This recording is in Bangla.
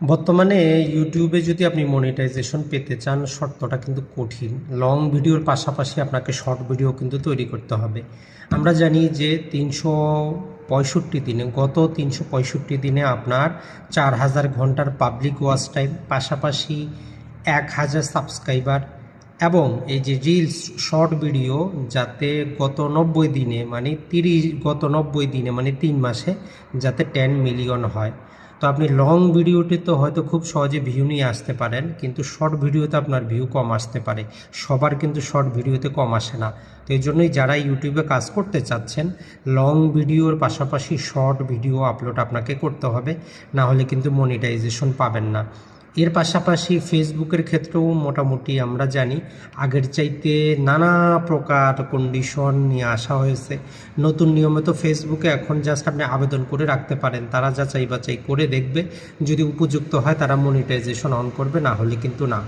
বর্তমানে ইউটিউবে যদি আপনি মনিটাইজেশন পেতে চান, শর্তটা কিন্তু কঠিন। লং ভিডিওর পাশাপাশি আপনাকে শর্ট ভিডিও কিন্তু তৈরি করতে হবে। আমরা জানি যে তিনশো পঁয়ষট্টি দিনে, গত তিনশো পঁয়ষট্টি দিনে আপনার চার হাজার ঘণ্টার পাবলিক ওয়াচ টাইম পাশাপাশি এক হাজার সাবস্ক্রাইবার এবং এই যে রিলস শর্ট ভিডিও যাতে গত নব্বই দিনে মানে তিরিশ, গত নব্বই দিনে মানে তিন মাসে যাতে টেন মিলিয়ন হয়। তো আপনি লং ভিডিওতে তো হয়তো খুব সহজে ভিউ নিয়ে আসতে পারেন, কিন্তু শর্ট ভিডিওতে আপনার ভিউ কম আসতে পারে। সবার কিন্তু শর্ট ভিডিওতে কম আসে না। তো এই জন্যই যারা ইউটিউবে কাজ করতে চাচ্ছেন লং ভিডিওর পাশাপাশি শর্ট ভিডিও আপলোড আপনাকে করতে হবে, না হলে কিন্তু মনিটাইজেশন পাবেন না। এর পাশাপাশি ফেসবুকের ক্ষেত্রেও মোটামুটি আমরা জানি আগের চাইতে নানা প্রকার কন্ডিশন নিয়ে আসা হয়েছে। নতুন নিয়মে তো ফেসবুকে এখন জাস্ট আপনি আবেদন করে রাখতে পারেন। তারা যাচাই বাছাই করে দেখবে। যদি উপযুক্ত হয় তারা মনিটাইজেশন অন করবে, না হলে কিন্তু না।